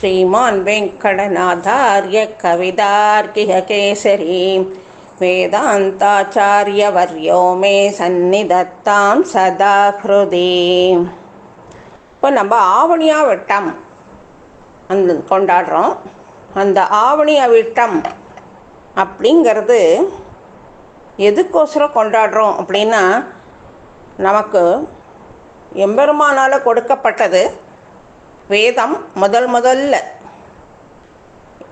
श्रीमान् वेङ्कटनाथार्य कवितार्किहकेसरी वेदान्ताचार्यवर्यो मे सन्निधत्तां सदा ஹிருதி இப்போ நம்ம ஆவணியா விட்டம் அந்த கொண்டாடுறோம் அந்த ஆவணியா விட்டம் அப்படிங்கிறது எதுக்கோசரம் கொண்டாடுறோம் அப்படின்னா நமக்கு எம்பெருமானால் கொடுக்கப்பட்டது வேதம் முதல் முதல்ல.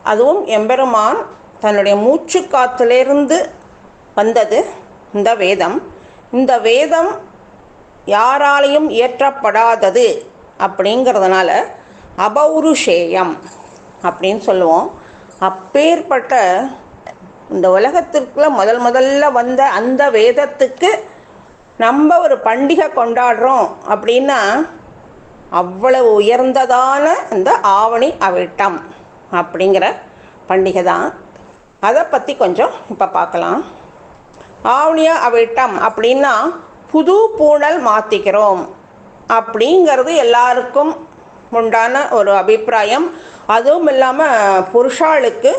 அதுவும் எம்பெருமான் தன்னுடைய மூச்சு காத்திலிருந்து வந்தது இந்த வேதம். இந்த வேதம் யாராலையும் இயற்றப்படாதது அப்படிங்கிறதுனால அபௌருஷேயம் அப்படின்னு சொல்லுவோம். அப்பேற்பட்ட இந்த உலகத்திற்குள்ள முதல் முதல்ல வந்த அந்த வேதத்துக்கு நம்ம ஒரு பண்டிகை கொண்டாடுறோம் அப்படின்னா அவ்வளவு உயர்ந்ததான இந்த ஆவணி அவிட்டம் அப்படிங்கிற பண்டிகை தான் அதை பற்றி கொஞ்சம் இப்போ பார்க்கலாம் ஆவணியா அவிட்டம் அப்படின்னா புது பூணல் மாற்றிக்கிறோம் அப்படிங்கிறது எல்லாருக்கும் உண்டான ஒரு அபிப்பிராயம். அதுவும் இல்லாமல் புருஷாளுக்கு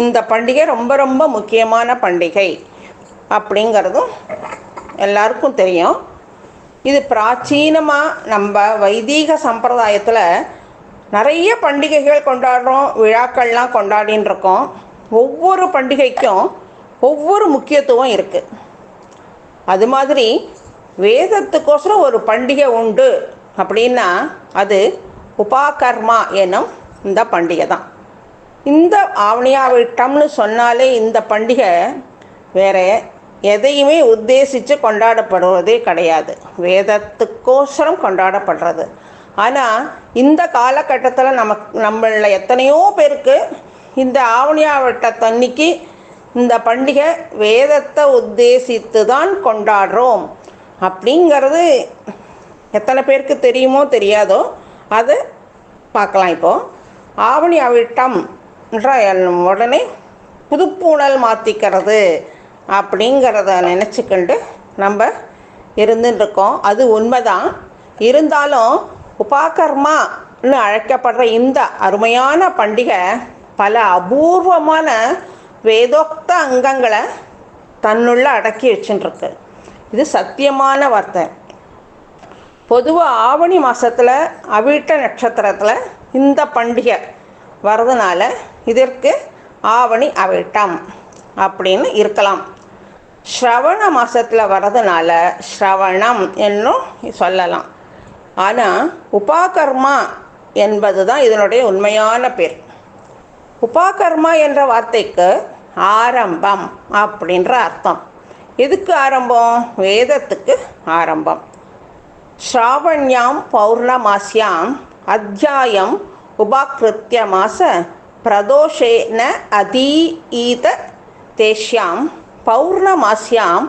இந்த பண்டிகை ரொம்ப ரொம்ப முக்கியமான பண்டிகை அப்படிங்கிறதும் எல்லாருக்கும் தெரியும். இது பிராச்சீனமாக நம்ம வைதீக சம்பிரதாயத்தில் நிறைய பண்டிகைகள் கொண்டாடுறோம் விழாக்கள்லாம் கொண்டாடின்னு இருக்கோம் ஒவ்வொரு பண்டிகைக்கும் ஒவ்வொரு முக்கியத்துவம் இருக்குது அது மாதிரி வேதத்துக்கோசரம் ஒரு பண்டிகை உண்டு அப்படின்னா அது உபாகர்மா எனும் இந்த பண்டிகை தான். இந்த ஆவணியாவிட்டம்னு சொன்னாலே இந்த பண்டிகை வேற எதையுமே உத்தேசித்து கொண்டாடப்படுவதே கிடையாது. வேதத்துக்கோசரம் கொண்டாடப்படுறது. ஆனால் இந்த காலகட்டத்தில் நமக்கு நம்மள எத்தனையோ பேருக்கு இந்த ஆவணியாவட்ட தண்ணிக்கு இந்த பண்டிகை வேதத்தை உத்தேசித்து தான் கொண்டாடுறோம். அப்படிங்கிறது எத்தனை பேருக்கு தெரியுமோ தெரியாதோ அது பார்க்கலாம் இப்போது ஆவணி அவிட்டம் உடனே புதுப்பூணல் மாற்றிக்கிறது அப்படிங்கிறத நினச்சிக்கிண்டு நம்ம இருந்துட்டுருக்கோம். அது உண்மைதான். இருந்தாலும் உபாகர்மான்னு அழைக்கப்படுற இந்த அருமையான பண்டிகை பல அபூர்வமான வேதோக்த அங்கங்களை தன்னுள்ள அடக்கி வச்சுட்டுருக்கு. இது சத்தியமான வார்த்தை. பொதுவாக ஆவணி மாதத்தில் அவிட்ட நட்சத்திரத்தில் இந்த பண்டிகை வர்றதுனால இதற்கு ஆவணி அவிட்டம் அப்படின்னு இருக்கலாம். ஸ்ரவண மாதத்தில் வர்றதுனால ஸ்ரவணம் என்னும் சொல்லலாம். ஆனால் உபாகர்மா என்பது தான் இதனுடைய உண்மையான பேர். உபாகர்மா என்ற வார்த்தைக்கு ஆரம்பம் அப்படின்ற அர்த்தம். எதுக்கு ஆரம்பம்? வேதத்துக்கு ஆரம்பம். ஸ்ராவண்யாம் பௌர்ணமாசியாம் அத்தியாயம் உபாக்கிருத்திய மாச பிரதோஷேன அதீத தேஷ்யாம் பௌர்ணமாசியாம்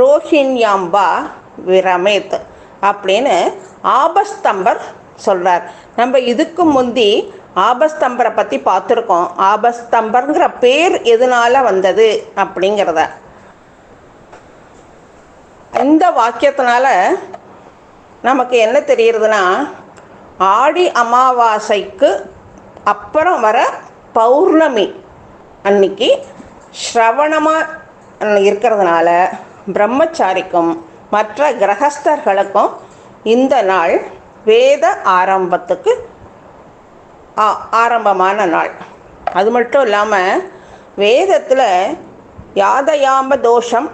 ரோஹிண்யாம் வா விரமேத் அப்படின்னு ஆபஸ்தம்பர் சொல்கிறார் நம்ம இதுக்கு முந்தி ஆபஸ்தம்பரை பற்றி பார்த்துருக்கோம். ஆபஸ்தம்பருங்கிற பேர் எதனால் வந்தது அப்படிங்கிறத. இந்த வாக்கியத்தினால நமக்கு என்ன தெரியுறதுன்னா ஆடி அமாவாசைக்கு அப்புறம் வர பௌர்ணமி அன்னைக்கு ஸ்ரவணமாக இருக்கிறதுனால பிரம்மச்சாரிக்கும் மற்ற கிரகஸ்தர்களுக்கும் இந்த நாள் வேத ஆரம்பத்துக்கு ஆரம்பமான நாள். அது மட்டும் இல்லாமல் வேதத்தில் யாதயாம தோஷம்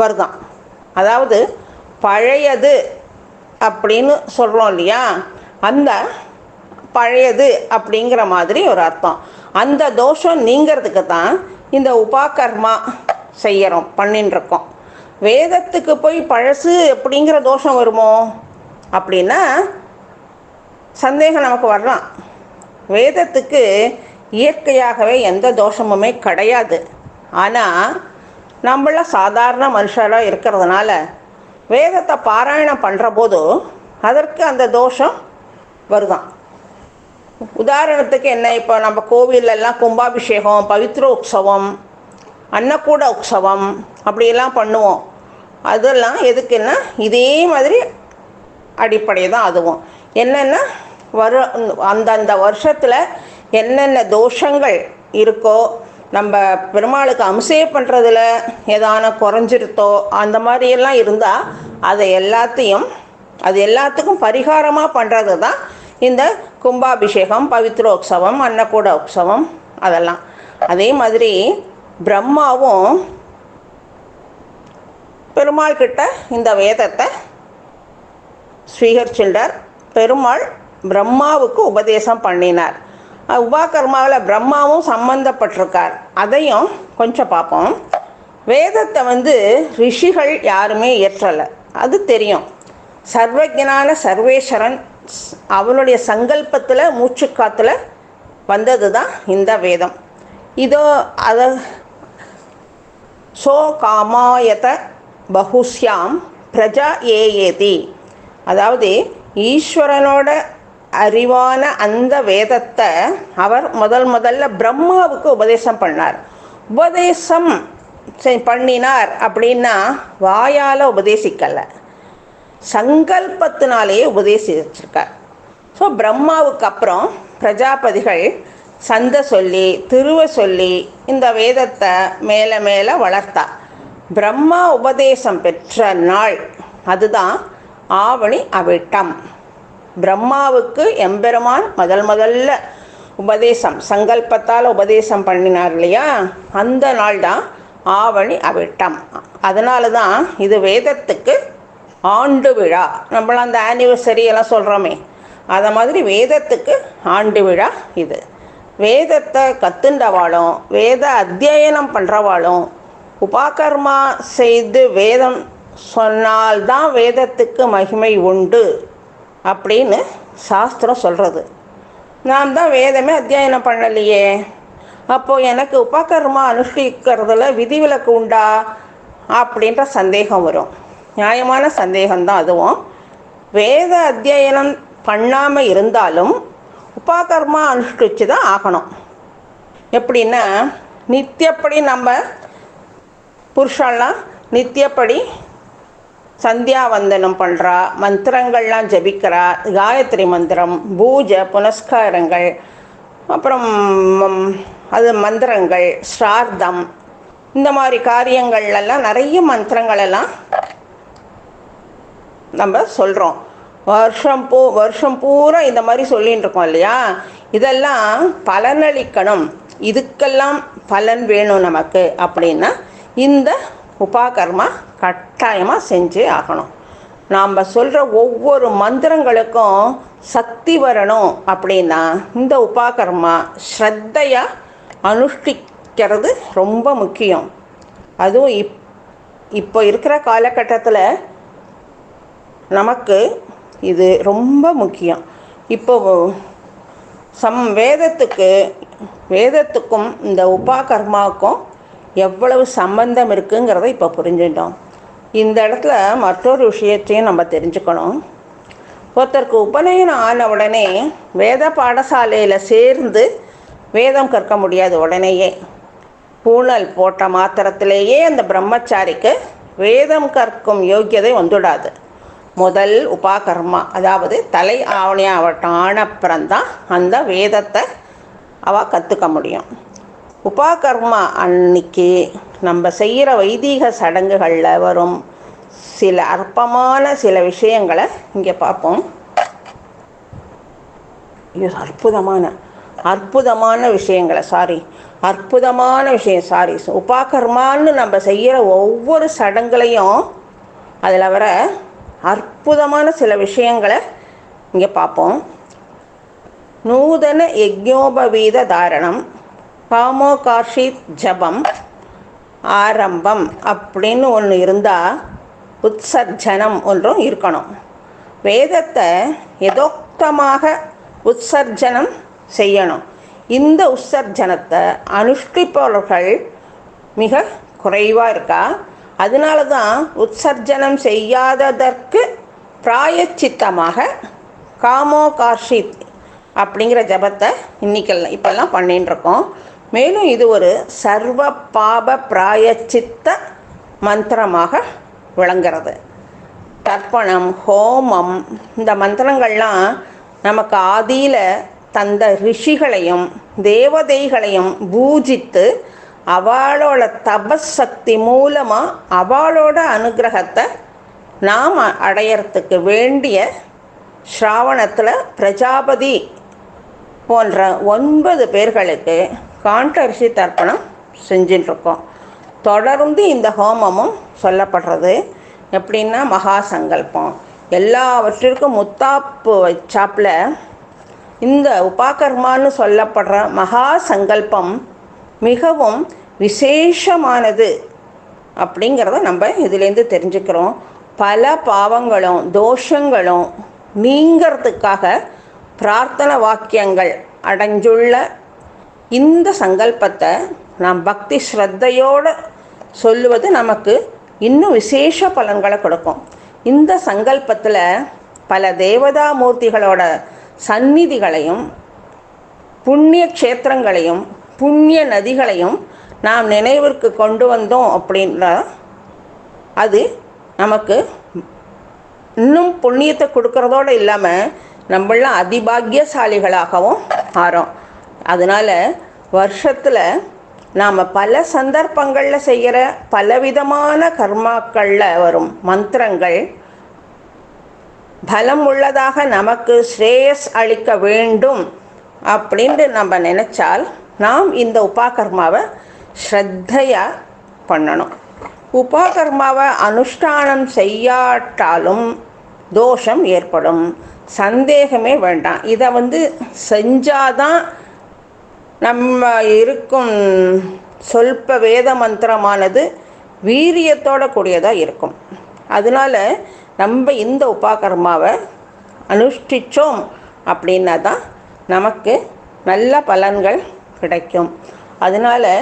வருதான். அதாவது பழையது அப்படின்னு சொல்கிறோம் இல்லையா? அந்த பழையது அப்படிங்கிற மாதிரி ஒரு அர்த்தம். அந்த தோஷம் நீங்கிறதுக்கு தான் இந்த உபாகர்மா செய்கிறோம் பண்ணின்னு வேதத்துக்கு போய் பழசு அப்படிங்கிற தோஷம் வருமோ அப்படின்னா சந்தேகம் நமக்கு வரலாம். வேதத்துக்கு இயற்கையாகவே எந்த தோஷமுமே கிடையாது. ஆனால் நம்மள சாதாரண மனுஷராக இருக்கிறதுனால வேதத்தை பாராயணம் பண்ணுற போது அதற்கு அந்த தோஷம் வருதான். உதாரணத்துக்கு என்ன இப்போ நம்ம கோவிலெல்லாம் கும்பாபிஷேகம் பவித்ர உற்சவம் அன்னக்கூட உற்சவம் அப்படியெல்லாம் பண்ணுவோம். அதெல்லாம் எதுக்குன்னா இதே மாதிரி அடிப்படை தான் அதுவும். என்னென்னா வரு அந்தந்த வருஷத்தில் என்னென்ன தோஷங்கள் இருக்கோ நம்ம பெருமாளுக்கு அம்சே பண்ணுறதுல ஏதான குறைஞ்சிருத்தோ அந்த மாதிரியெல்லாம் இருந்தால் அதை எல்லாத்தையும் அது எல்லாத்துக்கும் பரிகாரமாக பண்ணுறது தான் இந்த கும்பாபிஷேகம் பவித்ரோத்சவம் அன்னக்கூட உற்சவம் அதெல்லாம். அதே மாதிரி பிரம்மாவும் பெருமாள் கிட்ட இந்த வேதத்தை ஸ்வீகரிச்சுண்டார் பெருமாள் பிரம்மாவுக்கு உபதேசம் பண்ணினார். உபாகர்மாவில் பிரம்மாவும் சம்பந்தப்பட்டிருக்கார். அதையும் கொஞ்சம் பார்ப்போம். வேதத்தை வந்து ரிஷிகள் யாருமே இயற்றலை. அது தெரியும். சர்வஜனான சர்வேஸ்வரன் அவனுடைய சங்கல்பத்தில் மூச்சுக்காத்தில் வந்தது தான் இந்த வேதம். இதோ அதை சோ காமாயத பகுஸ்யாம் பிரஜா ஏயேதி. அதாவது ஈஸ்வரனோட அறிவான அந்த வேதத்தை அவர் முதல் முதல்ல பிரம்மாவுக்கு உபதேசம் பண்ணார். உபதேசம் செ- பண்ணினார் அப்படின்னா வாயால் உபதேசிக்கலை. சங்கல்பத்தினாலேயே உபதேசிச்சிருக்கார். ஸோ பிரம்மாவுக்கு அப்புறம் பிரஜாபதிகள் சந்த சொல்லி திருவ சொல்லி இந்த வேதத்தை மேலே மேலே வளர்த்தா. பிரம்மா உபதேசம் பெற்ற நாள் அதுதான் ஆவணி அவிட்டம். பிரம்மாவுக்கு எம்பெருமான் முதல் முதல்ல உபதேசம் சங்கல்பத்தால் உபதேசம் பண்ணினார் இல்லையா? அந்த நாள் தான் ஆவணி அவிட்டம். அதனால தான் இது வேதத்துக்கு ஆண்டு விழா. நம்மளாம் அந்த ஆனிவர்சரி எல்லாம் சொல்கிறோமே அதை மாதிரி வேதத்துக்கு ஆண்டு விழா இது. வேதத்தை கத்துண்டவாளும் வேத அத்தியனம் பண்ணுறவாளும் உபாகர்மா செய்து வேதம் சொன்னால்தான் வேதத்துக்கு மகிமை உண்டு அப்படின்னு சாஸ்திரம் சொல்கிறது நான் தான் வேதமே அத்தியாயனம் பண்ணலையே. அப்போது எனக்கு உபகர்மா அனுஷ்டிக்கிறதுல விதிவிலக்கு உண்டா அப்படின்ற சந்தேகம் வரும். நியாயமான சந்தேகம்தான் அதுவும். வேத அத்தியனம் பண்ணாமல் இருந்தாலும் உபாகர்மா அனுஷ்டிச்சு தான் ஆகணும். எப்படின்னா நித்தியப்படி நம்ம புருஷன்லாம் நித்தியப்படி சந்தியாவந்தனம் பண்ணுறா மந்திரங்கள்லாம் ஜபிக்கிறா காயத்ரி மந்திரம் பூஜை புனஸ்காரங்கள் அப்புறம் அது மந்திரங்கள் ஸ்ரார்த்தம் இந்த மாதிரி காரியங்கள்லாம் நிறைய மந்திரங்களெல்லாம் நம்ம சொல்கிறோம் வருஷம் பூ வருஷம் பூரா இந்த மாதிரி சொல்லின்னு இருக்கோம் இல்லையா? இதெல்லாம் பலனளிக்கணும். இதுக்கெல்லாம் பலன் வேணும் நமக்கு அப்படின்னா இந்த உபாகர்மா கட்டாயமாக செஞ்சே ஆகணும். நாம் சொல்கிற ஒவ்வொரு மந்திரங்களுக்கும் சக்தி வரணும் அப்படின்னா இந்த உபாகர்மா ஸ்ரத்தையாக அனுஷ்டிக்கிறது ரொம்ப முக்கியம். அதுவும் இப் இப்போ இருக்கிற காலகட்டத்தில் நமக்கு இது ரொம்ப முக்கியம். இப்போ சம் வேதத்துக்கு வேதத்துக்கும் இந்த உபாகர்மாவுக்கும் எவ்வளவு சம்பந்தம் இருக்குங்கிறத இப்போ புரிஞ்சுட்டோம். இந்த இடத்துல மற்றொரு விஷயத்தையும் நம்ம தெரிஞ்சுக்கணும். ஒருத்தருக்கு உபநயனம் ஆன உடனே வேத பாடசாலையில் சேர்ந்து வேதம் கற்க முடியாது உடனேயே பூணல் போட்ட மாத்திரத்திலேயே அந்த பிரம்மச்சாரிக்கு வேதம் கற்கும் யோக்கியதை வந்துடாது. முதல் உபாகர்மா அதாவது தலை ஆவணி ஆவட்டம் அந்த வேதத்தை அவள் கற்றுக்க முடியும். உபாகர்மா அன்னைக்கு நம்ம செய்கிற வைதீக சடங்குகளில் வரும் சில அற்பமான சில விஷயங்களை இங்கே பார்ப்போம். ஐயோ அற்புதமான அற்புதமான விஷயங்களை சாரி அற்புதமான விஷயம் சாரி உபாகர்மான்னு நம்ம செய்கிற ஒவ்வொரு சடங்குலையும் அதில் வர அற்புதமான சில விஷயங்களை இங்கே பார்ப்போம். நூதன யஜ்ஞோபவீத தாரணம் பாமோகார்ஷித் ஜபம் ஆரம்பம் அப்படின்னு ஒன்று இருந்தால் உற்சர்ஜனம் ஒன்றும் இருக்கணும். வேதத்தை எதோக்தமாக உற்சர்ஜனம் செய்யணும். இந்த உற்சர்ஜனத்தை அனுஷ்டிப்பவர்கள் மிக குறைவாக இருக்கா? அதனால தான் உற்சர்ஜனம் செய்யாததற்கு பிராயச்சித்தமாக காமோ கார்ஷித் அப்படிங்கிற ஜபத்தை இன்னைக்கெல்லாம் இப்போல்லாம் பண்ணின்னு இருக்கோம் மேலும் இது ஒரு சர்வ பாப பிராயச்சித்த மந்திரமாக விளங்குறது. தர்ப்பணம் ஹோமம் இந்த மந்திரங்கள்லாம் நமக்கு ஆதியில் தந்த ரிஷிகளையும் தேவதைகளையும் பூஜித்து அவளோட தபசக்தி மூலமாக அவளோட அனுகிரகத்தை நாம் அடையறதுக்கு வேண்டிய ஸ்ராவணத்தில் பிரஜாபதி போன்ற ஒன்பது பேர்களுக்கு காண்டரிசி தர்ப்பணம் செஞ்சிட்ருக்கோம் தொடர்ந்து இந்த ஹோமமும் சொல்லப்படுறது. எப்படின்னா மகா சங்கல்பம். எல்லாவற்றிற்கும் முத்தாப்பு வச்சாப்பில் இந்த உபாகர்மான்னு சொல்லப்படுற மகா சங்கல்பம் மிகவும் விசேஷமானது அப்படிங்கிறத நம்ம இதுலேருந்து தெரிஞ்சுக்கிறோம். பல பாவங்களும் தோஷங்களும் நீங்கிறதுக்காக பிரார்த்தனை வாக்கியங்கள் அடைஞ்சுள்ள இந்த சங்கல்பத்தை நாம் பக்தி ஸ்ரத்தையோடு சொல்லுவது நமக்கு இன்னும் விசேஷ பலன்களை கொடுக்கும். இந்த சங்கல்பத்தில் பல தேவதா மூர்த்திகளோட சந்நிதிகளையும் புண்ணிய க்ஷேத்திரங்களையும் புண்ணிய நதிகளையும் நாம் நினைவிற்கு கொண்டு வந்தோம் அப்படின்னா அது நமக்கு இன்னும் புண்ணியத்தை கொடுக்கறதோடு இல்லாமல் நம்மளாம் அதிபாகியசாலிகளாகவும் ஆறோம் அதனால் வருஷத்தில் நாம் பல சந்தர்ப்பங்களில் செய்கிற பலவிதமான கர்மாக்களில் வரும் மந்திரங்கள். பலம் உள்ளதாக நமக்கு ஸ்ரேயஸ் அளிக்க வேண்டும் அப்படின்ட்டு நம்ம நினச்சால் நாம் இந்த உபாகர்மாவை ஸ்ரத்தையாக பண்ணணும். உபாகர்மாவை அனுஷ்டானம் செய்யாட்டாலும் தோஷம் ஏற்படும். சந்தேகமே வேண்டாம். இதை வந்து செஞ்சாதான் நம்ம இருக்கும் சொல்ப வேத மந்திரமானது வீரியத்தோட கூடியதாக இருக்கும். அதனால் நம்ம இந்த உபாகர்மாவை அனுஷ்டித்தோம் அப்படின்னா தான் நமக்கு நல்ல பலன்கள் கிடைக்கும். அதனால்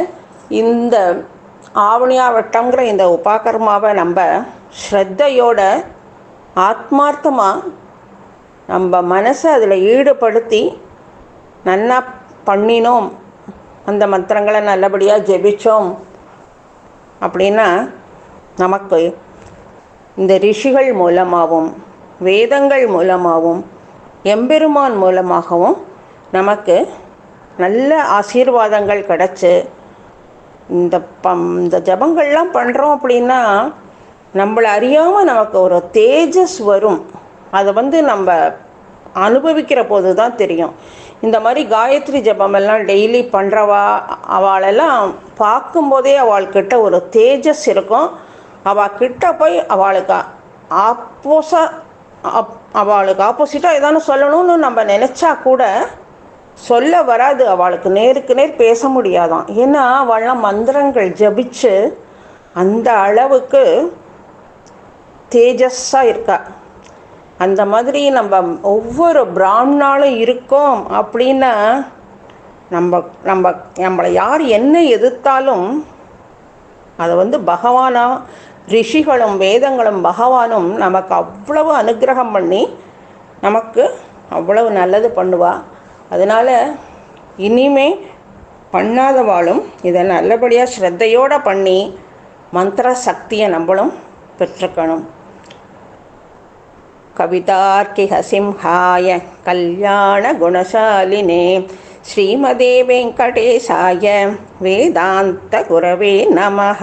இந்த ஆவணியாவட்டங்கிற இந்த உபாகர்மாவை நம்ம ஸ்ரத்தையோட ஆத்மார்த்தமாக நம்ம மனசை அதில் ஈடுபடுத்தி நல்லா பண்ணினோம். அந்த மந்திரங்களை நல்லபடியாக ஜெபிச்சோம். அப்படின்னா நமக்கு இந்த ரிஷிகள் மூலமாகவும் வேதங்கள் மூலமாகவும் எம்பெருமான் மூலமாகவும் நமக்கு நல்ல ஆசீர்வாதங்கள் கிடச்சி இந்த பம் இந்த ஜபங்கள்லாம் பண்ணுறோம் அப்படின்னா நம்மளை அறியாமல் நமக்கு ஒரு தேஜஸ் வரும். அதை வந்து நம்ம அனுபவிக்கிற போது தான் தெரியும். இந்த மாதிரி காயத்ரி ஜபமெல்லாம் டெய்லி பண்ணுறவா அவளெல்லாம் பார்க்கும்போதே அவள்கிட்ட ஒரு தேஜஸ் இருக்கும். அவள் கிட்ட போய் அவளுக்கு ஆப்போஸாக அப் அவளுக்கு ஆப்போசிட்டாக ஏதானு சொல்லணும்னு நம்ம நினச்சா கூட சொல்ல வராது அவளுக்கு. நேருக்கு நேர் பேச முடியாதான். ஏன்னா அவள்லாம் மந்திரங்கள் ஜபிச்சு அந்த அளவுக்கு தேஜஸ்ஸாக இருக்கா. அந்த மாதிரி நம்ம ஒவ்வொரு பிராமணாலும் இருக்கோம் அப்படின்னா நம்ம நம்ம நம்மளை யார் என்ன எதிர்த்தாலும் அதை வந்து பகவானா ரிஷிகளும் வேதங்களும் பகவானும் நமக்கு அவ்வளவு அனுகிரகம் பண்ணி நமக்கு அவ்வளவு நல்லது பண்ணுவாள் அதனால் இனிமே பண்ணாதவாளும் இதை நல்லபடியாக ஸ்ரத்தையோடு பண்ணி மந்திர சக்தியை நம்மளும் பெற்றுக்கணும். கவிதார்க்கிக சிம்ஹாய கல்யாண குணசாலினே ஸ்ரீமதே வெங்கடேசாய வேதாந்த குரவே நமக